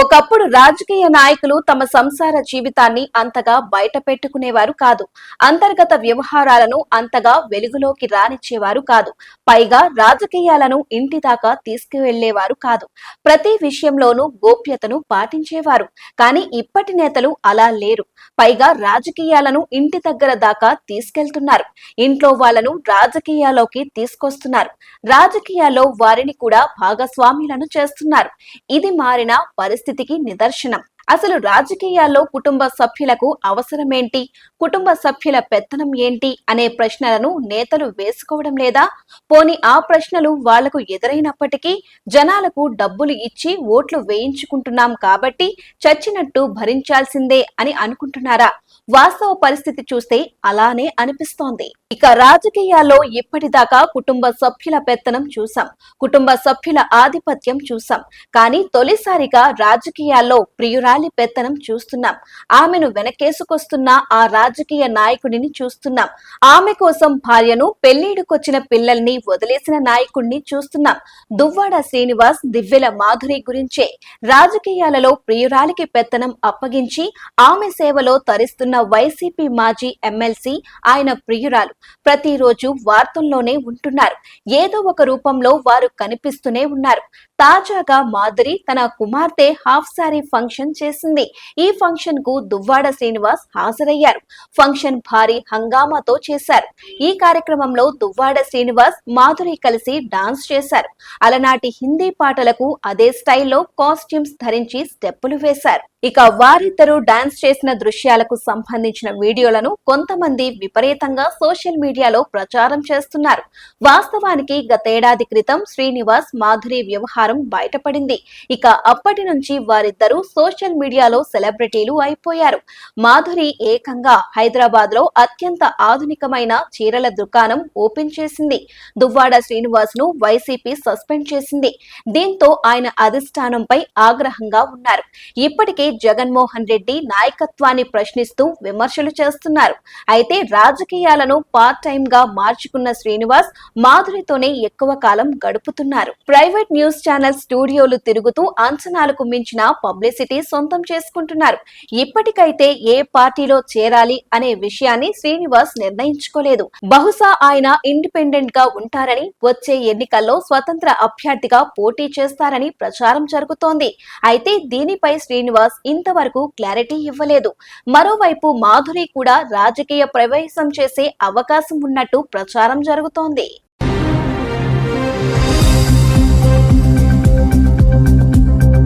ఒకప్పుడు రాజకీయ నాయకులు తమ సంసార జీవితాన్ని అంతగా బయట పెట్టుకునేవారు కాదు. అంతర్గత వ్యవహారాలను అంతగా వెలుగులోకి రానిచ్చేవారు కాదు. పైగా రాజకీయాలను ఇంటి దాకా తీసుకువెళ్ళేవారు కాదు. ప్రతి విషయంలోనూ గోప్యతను పాటించేవారు. కానీ ఇప్పటి నేతలు అలా లేరు. పైగా రాజకీయాలను ఇంటి దగ్గర దాకా తీసుకెళ్తున్నారు. ఇంట్లో వాళ్ళను రాజకీయాల్లోకి తీసుకొస్తున్నారు. రాజకీయాల్లో వారిని కూడా భాగస్వాములను చేస్తున్నారు. ఇది మారిన పరిస్థితి పరిస్థితికి నిదర్శనం. అసలు రాజకీయాల్లో కుటుంబ సభ్యులకు అవసరమేంటి? కుటుంబ సభ్యుల పెత్తనం ఏంటి? అనే ప్రశ్నలను నేతలు వేసుకోవడం లేదా? పోని ఆ ప్రశ్నలు వాళ్ళకు ఎదురైనప్పటికీ జనాలకు డబ్బులు ఇచ్చి ఓట్లు వేయించుకుంటున్నాం కాబట్టి చచ్చినట్టు భరించాల్సిందే అని అనుకుంటున్నారా? వాస్తవ పరిస్థితి చూస్తే అలానే అనిపిస్తోంది. ఇక రాజకీయాల్లో ఇప్పటిదాకా కుటుంబ సభ్యుల పెత్తనం చూసాం కుటుంబ సభ్యుల ఆధిపత్యం చూసాం కానీ తొలిసారిగా రాజకీయాల్లో ప్రియురాలి పెత్తనం చూస్తున్నాం. ఆమెను వెనకేసుకొస్తున్న ఆ రాజకీయ నాయకుడిని చూస్తున్నాం. ఆమె కోసం భార్యను పెళ్ళిడుకొచ్చిన పిల్లల్ని వదిలేసిన నాయకుడిని చూస్తున్నాం. దువ్వాడ శ్రీనివాస్ దివ్యల మాధురి గురించే. రాజకీయాలలో ప్రియురాలికి పెత్తనం అప్పగించి ఆమె సేవలో తరిస్తున్న వైసీపీ మాజీ ఎమ్మెల్సీ ఆయన ప్రియురాలు. ప్రతిరోజు వార్తల్లోనే ఉంటున్నారు. ఏదో ఒక రూపంలో వారు కనిపిస్తూనే ఉన్నారు. తాజాగా మాధురి తన కుమార్తె హాఫ్ సారీ ఫంక్షన్ చేసింది. ఈ ఫంక్షన్కు దువ్వాడ శ్రీనివాస్ హాజరయ్యారు. ఫంక్షన్ భారీ హంగామాతో చేశారు. ఈ కార్యక్రమంలో దువ్వాడ శ్రీనివాస్ మాధురి కలిసి డాన్స్ చేశారు. అలనాటి హిందీ పాటలకు అదే స్టైల్లో కాస్ట్యూమ్స్ ధరించి స్టెప్పులు వేశారు. ఇక వారిద్దరూ డాన్స్ చేసిన దృశ్యాలకు సంబంధించిన వీడియోలను కొంతమంది విపరీతంగా సోషల్ మీడియాలో ప్రచారం చేస్తున్నారు. వాస్తవానికి గతేడాది క్రితం శ్రీనివాస్ మాధురి వ్యవహారం బయటపడింది. ఇక అప్పటి నుంచి వారిద్దరూ సోషల్ మీడియాలో సెలబ్రిటీలు అయిపోయారు. మాధురి ఏకంగా హైదరాబాద్లో అత్యంత ఆధునికమైన చీరల దుకాణం ఓపెన్ చేసింది. దువ్వాడ శ్రీనివాస్ను వైసీపీ సస్పెండ్ చేసింది. దీంతో ఆయన అధిష్టానంపై ఆగ్రహంగా ఉన్నారు. ఇప్పటికే జగన్మోహన్ రెడ్డి నాయకత్వాన్ని ప్రశ్నిస్తూ విమర్శలు చేస్తున్నారు. అయితే రాజకీయాలను పార్ట్ టైం గా మార్చుకున్న శ్రీనివాస్ మాధురితోనే ఎక్కువ కాలం గడుపుతున్నారు. ప్రైవేట్ న్యూస్ ఛానల్ స్టూడియోలు తిరుగుతూ అంచనాలకు మించిన పబ్లిసిటీ సొంతం చేసుకుంటున్నారు. ఇప్పటికైతే ఏ పార్టీలో చేరాలి అనే విషయాన్ని శ్రీనివాస్ నిర్ణయించుకోలేదు. బహుశా ఆయన ఇండిపెండెంట్గా ఉంటారని వచ్చే ఎన్నికల్లో స్వతంత్ర అభ్యర్థిగా పోటీ చేస్తారని ప్రచారం జరుగుతోంది. అయితే దీనిపై శ్రీనివాస్ ఇంతవరకు క్లారిటీ ఇవ్వలేదు. మరోవైపు మాధురి కూడా రాజకీయ ప్రవేశం చేసే అవకాశం ఉన్నట్టు ప్రచారం జరుగుతోంది.